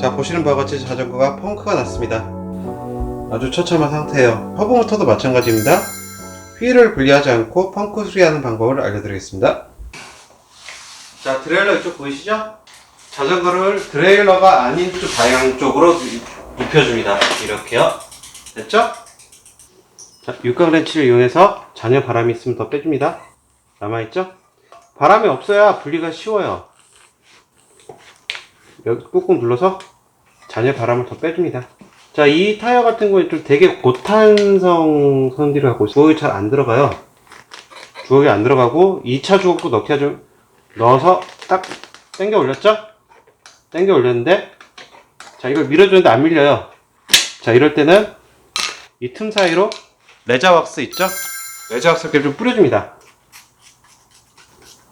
자 보시는 바와 같이 자전거가 펑크가 났습니다. 아주 처참한 상태예요. 허브모터도 마찬가지입니다. 휠을 분리하지 않고 펑크 수리하는 방법을 알려드리겠습니다. 자 트레일러 이쪽 보이시죠? 자전거를 트레일러가 아닌 쪽 방향 쪽으로 눕혀줍니다. 이렇게요. 됐죠? 자 육각 렌치를 이용해서 잔여 바람이 있으면 더 빼줍니다. 남아있죠? 바람이 없어야 분리가 쉬워요 여기 꾹꾹 눌러서 잔여 바람을 더 빼줍니다. 자, 이 타이어 같은 경우에 좀 되게 고탄성 선디를 하고. 주걱이 잘 안 들어가요. 주걱이 안 들어가고 2차 주걱도 넣게 좀 넣어서 딱 당겨 올렸죠? 당겨 올렸는데 자, 이걸 밀어주는데 안 밀려요. 자, 이럴 때는 이 틈 사이로 레자 왁스 있죠? 레자 왁스 이렇게 좀 뿌려줍니다.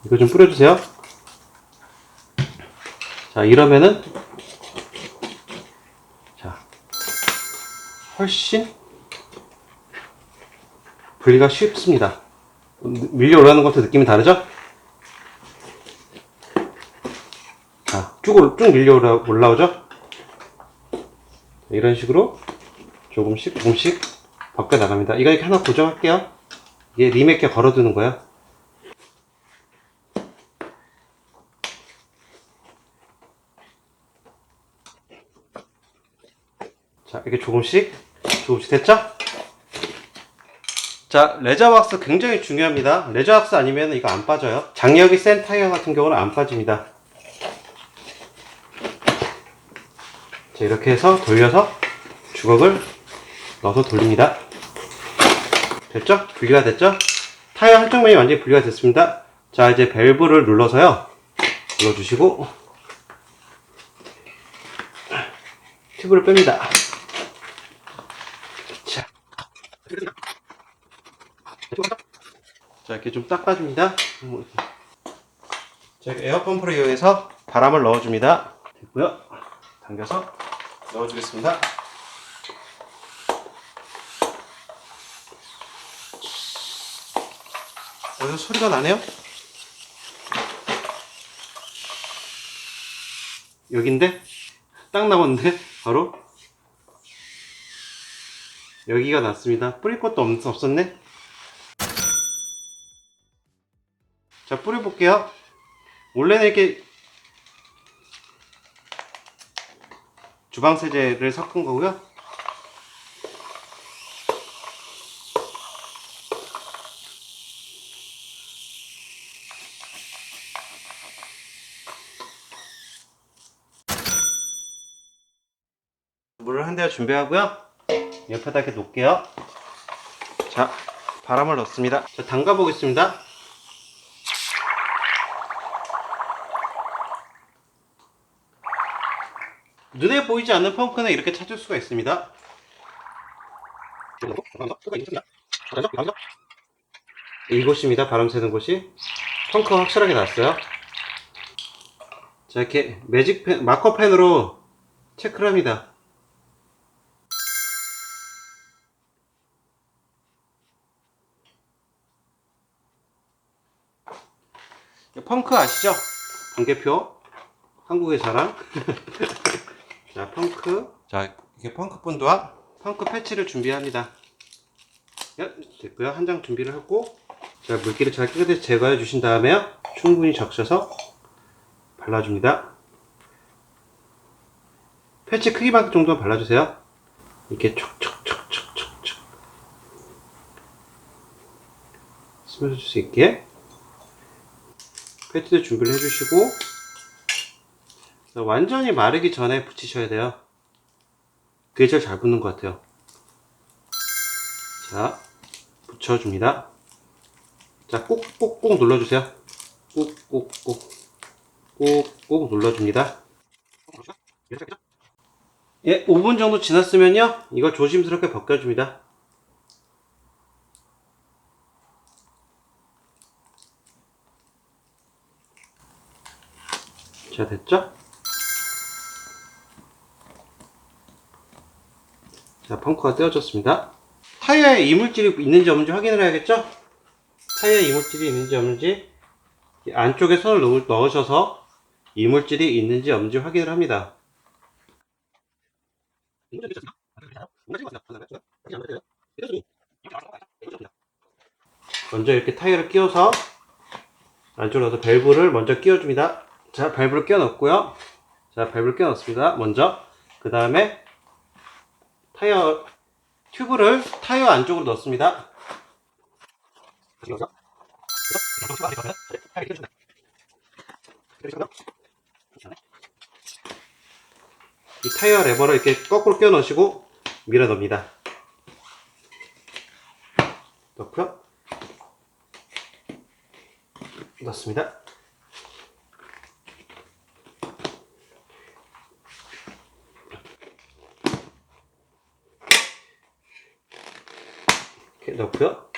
이거 좀 뿌려주세요. 자, 이러면은, 자, 훨씬 분리가 쉽습니다. 밀려 올라오는 것도 느낌이 다르죠? 자, 쭉, 올- 쭉 밀려 올라, 올라오죠? 이런 식으로 조금씩, 조금씩 벗겨 나갑니다. 이거 이렇게 하나 고정할게요. 이게 리메께 걸어두는 거예 자, 이렇게 조금씩, 조금씩 됐죠? 자, 레저왁스 굉장히 중요합니다. 레저왁스 아니면 이거 안 빠져요. 장력이 센 타이어 같은 경우는 안 빠집니다. 자, 이렇게 해서 돌려서 주걱을 넣어서 돌립니다. 됐죠? 분리가 됐죠? 타이어 한쪽 면이 완전히 분리가 됐습니다. 자, 이제 밸브를 눌러서요. 눌러주시고, 튜브를 뺍니다. 자, 이렇게 좀 닦아줍니다. 자, 에어펌프를 이용해서 바람을 넣어줍니다. 됐고요. 당겨서 넣어주겠습니다. 어디서 소리가 나네요? 여긴데? 딱 남았는데? 바로? 여기가 났습니다. 뿌릴 것도 없, 없었네? 자, 뿌려볼게요. 원래는 이렇게 주방세제를 섞은 거고요. 물을 한 대어 준비하고요. 옆에다 이렇게 놓을게요. 자, 바람을 넣습니다. 자, 담가 보겠습니다. 눈에 보이지 않는 펌프는 이렇게 찾을 수가 있습니다. 이곳입니다. 바람 새는 곳이. 펑크가 확실하게 났어요. 자, 이렇게 매직펜, 마커펜으로 체크를 합니다. 펑크 아시죠? 번개표. 한국의 자랑. 자, 펑크. 자, 이게 펑크 본드와 펑크 패치를 준비합니다. 야, 됐고요. 한 장 준비를 하고, 자, 물기를 잘 깨끗이 제거해 주신 다음에 충분히 적셔서 발라줍니다. 패치 크기만큼 정도만 발라주세요. 이렇게 촉촉촉촉촉촉 스며들 수 있게 패치도 준비를 해주시고 완전히 마르기 전에 붙이셔야 돼요. 그게 제일 잘 붙는 것 같아요. 자, 붙여줍니다. 자, 꾹꾹꾹 눌러주세요. 꾹꾹꾹. 꾹꾹 눌러줍니다. 예, 5분 정도 지났으면요. 이걸 조심스럽게 벗겨줍니다. 자, 됐죠? 자, 펑크가 떼어졌습니다. 타이어에 이물질이 있는지 없는지 확인을 해야겠죠? 타이어에 이물질이 있는지 없는지 이 안쪽에 손을 넣- 넣으셔서 이물질이 있는지 없는지 확인을 합니다. 먼저 이렇게 타이어를 끼워서 안쪽으로 넣어서 밸브를 먼저 끼워줍니다. 자, 밸브를 끼워 넣고요. 자, 밸브를 끼워 넣습니다. 먼저. 그 다음에 타이어 튜브를 타이어 안쪽으로 넣습니다. 이 타이어 레버를 이렇게 거꾸로 끼워 넣으시고 밀어 넣습니다. 넣고요. 넣습니다. 넣고요.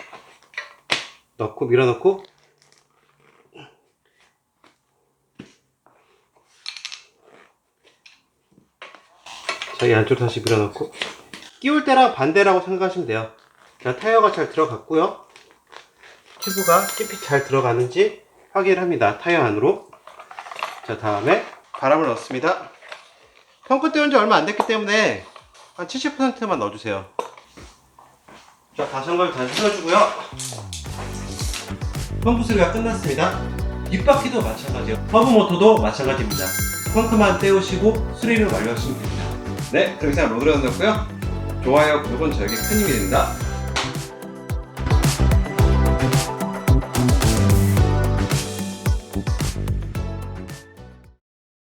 넣고 밀어 넣고 자, 이 안쪽으로 다시 밀어 넣고 끼울 때랑 반대라고 생각하시면 돼요. 자, 타이어가 잘 들어갔고요. 튜브가 깊이 잘 들어가는지 확인을 합니다. 타이어 안으로. 자, 다음에 바람을 넣습니다. 펑크 떼운 지 얼마 안 됐기 때문에 한 70%만 넣어주세요. 자, 다시 한걸 다시 풀어주고요. 펌프 수리가 끝났습니다. 뒷바퀴도 마찬가지요. 허브 모터도 마찬가지입니다. 펑크만 떼우시고 수리를 완료하시면 됩니다. 네, 그럼 이상 로드레너였고요. 좋아요, 구독은 저에게 큰 힘이 됩니다.